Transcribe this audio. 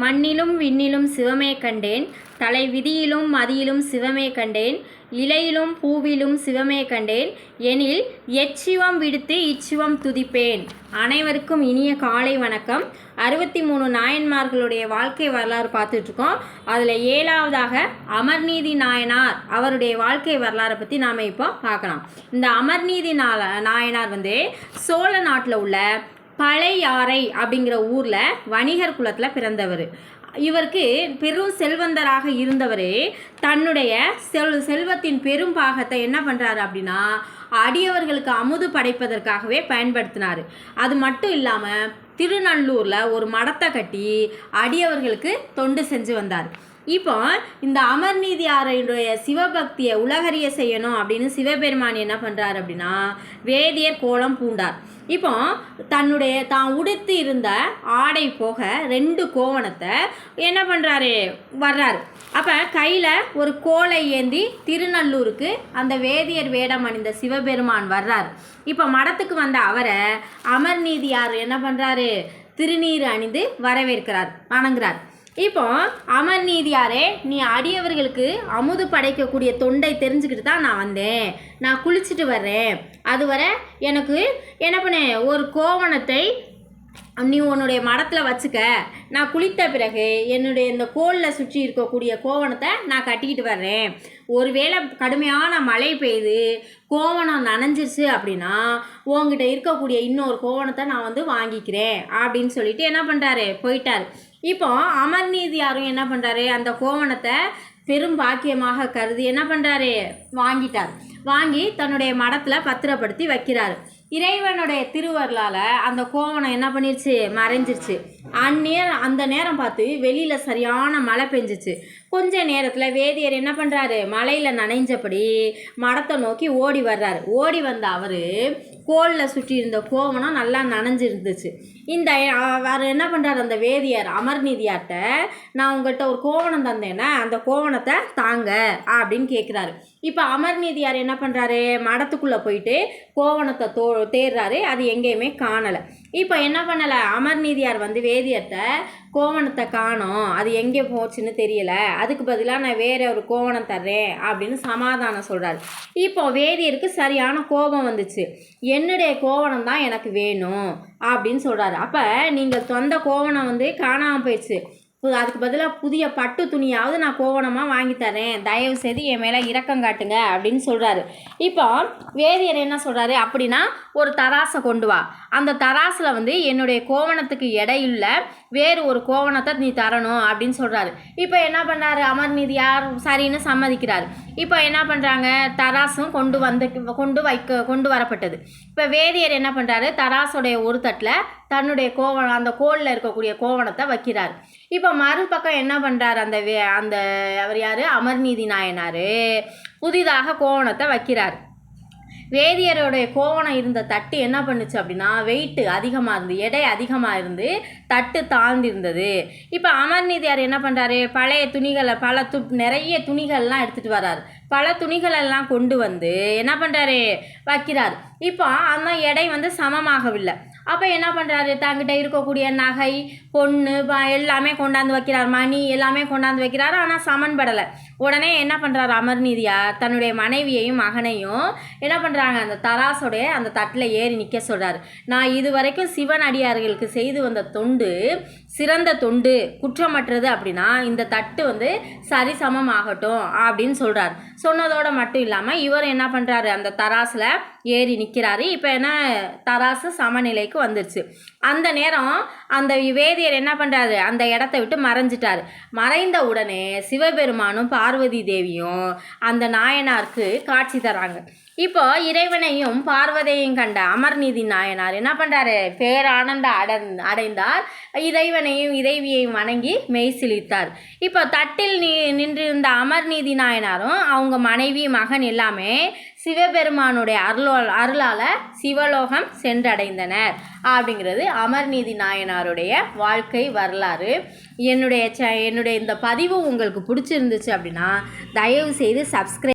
மண்ணிலும் விண்ணிலும் சிவமே கண்டேன். தலை விதியிலும் மதியிலும் சிவமே கண்டேன். இலையிலும் பூவிலும் சிவமே கண்டேன். எனில் எச்சிவம் விடுத்து இச்சிவம் துதிப்பேன். அனைவருக்கும் இனிய காலை வணக்கம். அறுபத்தி மூணு நாயன்மார்களுடைய வாழ்க்கை வரலாறு பார்த்துட்ருக்கோம். அதில் ஏழாவதாக அமர்நீதி நாயனார் அவருடைய வாழ்க்கை வரலாறை பற்றி நாம் இப்போ பார்க்கலாம். இந்த அமர்நீதி நாயனார் வந்து சோழ நாட்டில் உள்ள பழையாறை அப்படிங்கிற ஊரில் வணிகர் குலத்தில் பிறந்தவர். இவருக்கு பெரும் செல்வந்தராக இருந்தவர் தன்னுடைய செல் செல்வத்தின் பெரும் பாகத்தை என்ன பண்ணுறாரு அப்படின்னா அடியவர்களுக்கு அமுது படைப்பதற்காகவே பயன்படுத்தினார். அது மட்டும் இல்லாமல் திருநள்ளூரில் ஒரு மடத்தை கட்டி அடியவர்களுக்கு தொண்டு செஞ்சு வந்தார். இப்போ இந்த அமர்நீதியாரையுடைய சிவபக்தியை உலகறிய செய்யணும் அப்படின்னு சிவபெருமான் என்ன பண்ணுறாரு அப்படின்னா வேதியர் கோலம் பூண்டார். இப்போ தன்னுடைய தான் உடுத்து இருந்த ஆடை போக ரெண்டு கோவணத்தை என்ன பண்ணுறாரு வர்றாரு. அப்போ கையில் ஒரு கோலை ஏந்தி திருநல்லூருக்கு அந்த வேதியர் வேடம் அணிந்த சிவபெருமான் வர்றார். இப்போ மடத்துக்கு வந்த அவரை அமர்நீதியார் என்ன பண்ணுறாரு திருநீர் அணிந்து வரவேற்கிறார் வணங்குறார். இப்போ அமர்நீதியாரே நீ அடியவர்களுக்கு அமுது படைக்கக்கூடிய தொண்டை தெரிஞ்சுக்கிட்டு தான் நான் வந்தேன். நான் குளிச்சுட்டு வர்றேன். அதுவரை எனக்கு என்ன பண்ணேன் ஒரு கோவணத்தை நீ உன்னுடைய மடத்தில் வச்சுக்க. நான் குளித்த பிறகு என்னுடைய இந்த கோலில் சுற்றி இருக்கக்கூடிய கோவணத்தை நான் கட்டிக்கிட்டு வர்றேன். ஒருவேளை கடுமையான மழை பெய்யுது கோவணம் நனைஞ்சிருச்சு அப்படின்னா உங்ககிட்ட இருக்கக்கூடிய இன்னொரு கோவணத்தை நான் வந்து வாங்கிக்கிறேன் அப்படின்னு சொல்லிட்டு என்ன பண்ணுறாரு போயிட்டார். இப்போ அமர்நீதியாரும் என்ன பண்ணுறாரு அந்த கோவணத்தை பெரும் பாக்கியமாக கருதி என்ன பண்ணுறாரு வாங்கிட்டார். வாங்கி தன்னுடைய மடத்தில் பத்திரப்படுத்தி வைக்கிறார். இறைவனுடைய திருவருளால் அந்த கோவணம் என்ன பண்ணிருச்சு? மறைஞ்சிருச்சு. அந்நேரம் அந்த நேரம் பார்த்து வெளியில் சரியான மழை பெஞ்சிச்சு. கொஞ்ச நேரத்தில் வேதியர் என்ன பண்ணுறாரு மலையில் நனைஞ்சபடி மடத்தை நோக்கி ஓடி வர்றாரு. ஓடி வந்த அவர் கோலில் சுற்றி இருந்த கோவணம் நல்லா நனைஞ்சிருந்துச்சு. இந்த அவர் என்ன பண்ணுறாரு அந்த வேதியார் அமர்நீதியார்கிட்ட நான் உங்கள்கிட்ட ஒரு கோவணம் தந்தேன்னா அந்த கோவணத்தை தாங்க அப்படின்னு கேட்குறாரு. இப்போ அமர்நீதியார் என்ன பண்ணுறாரு? மடத்துக்குள்ளே போயிட்டு கோவணத்தை தோ தேடுறாரு. அது எங்கேயுமே காணலை. இப்போ என்ன பண்ணலை? அமர்நீதியார் வந்து வேதியத்தை கோவணத்தை காணோம். அது எங்கே போச்சுன்னு தெரியல. அதுக்கு பதிலாக நான் வேற ஒரு கோவணம் தர்றேன் அப்படின்னு சமாதானம் சொல்கிறார் இப்போ வேதியருக்கு சரியான கோபம் வந்துச்சு. என்னுடைய கோவணம் தான் எனக்கு வேணும் அப்படின்னு சொல்கிறாரு அப்போ நீங்கள் சொந்த கோவணம் வந்து காணாமல் போயிடுச்சு. அதுக்கு பதிலாக புதிய பட்டு துணியாவது நான் கோவணமாக வாங்கி தரேன். தயவு செய்து என் மேலே இரக்கம் காட்டுங்க அப்படின்னு சொல்கிறாரு இப்போ வேதியர் என்ன சொல்கிறாரு அப்படின்னா ஒரு தராசை கொண்டு வா. அந்த தராசில் வந்து என்னுடைய கோவணத்துக்கு எடையுள்ள வேறு ஒரு கோவணத்தை நீ தரணும் அப்படின்னு சொல்கிறாரு இப்போ என்ன பண்ணார் அமர்நீதி யார்? சரின்னு சம்மதிக்கிறார். இப்போ என்ன பண்ணுறாங்க தராசும் கொண்டு வந்து கொண்டு வைக்க கொண்டு வரப்பட்டது. இப்போ வேதியர் என்ன பண்ணுறாரு தராசுடைய ஒரு தட்டில் தன்னுடைய கோவணம் அந்த கோலில் இருக்கக்கூடிய கோவணத்தை வைக்கிறார். இப்போ மறுபக்கம் என்ன பண்ணுறாரு அந்த வே அந்த அவர் யார்? அமர்நீதி நாயனார். புதிதாக கோவணத்தை வைக்கிறார். வேதியருடைய கோவணம் இருந்த தட்டு என்ன பண்ணுச்சு அப்படின்னா வெயிட்டு அதிகமாக இருந்து எடை அதிகமாக இருந்து தட்டு தாழ்ந்திருந்தது. இப்போ அமர்நீதியார் என்ன பண்ணுறாரு பழைய துணிகளை பல து நிறைய துணிகள்லாம் எடுத்துகிட்டு வர்றார் பல துணிகளெல்லாம் கொண்டு வந்து என்ன பண்ணுறாரு வைக்கிறார். இப்போ அந்த எடை வந்து சமமாகவில்லை. அப்போ என்ன பண்ணுறாரு தங்கிட்ட இருக்கக்கூடிய நகை பொண்ணு எல்லாமே கொண்டாந்து வைக்கிறார். மணி எல்லாமே கொண்டாந்து வைக்கிறாரு. ஆனால் சமன்படலை. உடனே என்ன பண்ணுறாரு அமர்நீதியார் தன்னுடைய மனைவியையும் மகனையும் என்ன பண்ணுறாங்க அந்த தராசோடைய அந்த தட்டில் ஏறி நிற்க சொல்கிறார் நான் இது வரைக்கும் சிவன் அடியார்களுக்கு செய்து வந்த தொண்டு சிறந்த தொண்டு குற்றமற்றது அப்படின்னா இந்த தட்டு வந்து சரிசமம் ஆகட்டும் அப்படின்னு சொல்கிறார் சொன்னதோடு மட்டும் இல்லாமல் இவர் என்ன பண்ணுறாரு அந்த தராசில் ஏறி நிற்கிறாரு. இப்போ என்ன தராசு சமநிலைக்கு வந்துருச்சு. அந்த நேரம் அந்த வேதியர் என்ன பண்ணுறாரு அந்த இடத்த விட்டு மறைஞ்சிட்டார். மறைந்த உடனே சிவபெருமானும் பார்வதி தேவியும் அந்த நாயனாருக்கு காட்சி தராங்க. இப்போ இறைவனையும் பார்வதையும் கண்ட அமர்நீதி நாயனார் என்ன பண்ணுறாரு பேரானந்த அட அடைந்தார். இறைவனையும் இறைவியையும் வணங்கி மெய்சிலித்தார் இப்போ தட்டில் நீ நின்றிருந்த அமர்நீதி நாயனாரும் அவங்க மனைவி மகன் எல்லாமே சிவபெருமானுடைய அருளோ அருளால் சிவலோகம் சென்றடைந்தனர். அப்படிங்கிறது அமர்நீதி நாயனாருடைய வாழ்க்கை வரலாறு. என்னுடைய ச என்னுடைய இந்த பதிவு உங்களுக்கு பிடிச்சிருந்துச்சு அப்படின்னா தயவு செய்து சப்ஸ்கிரைப்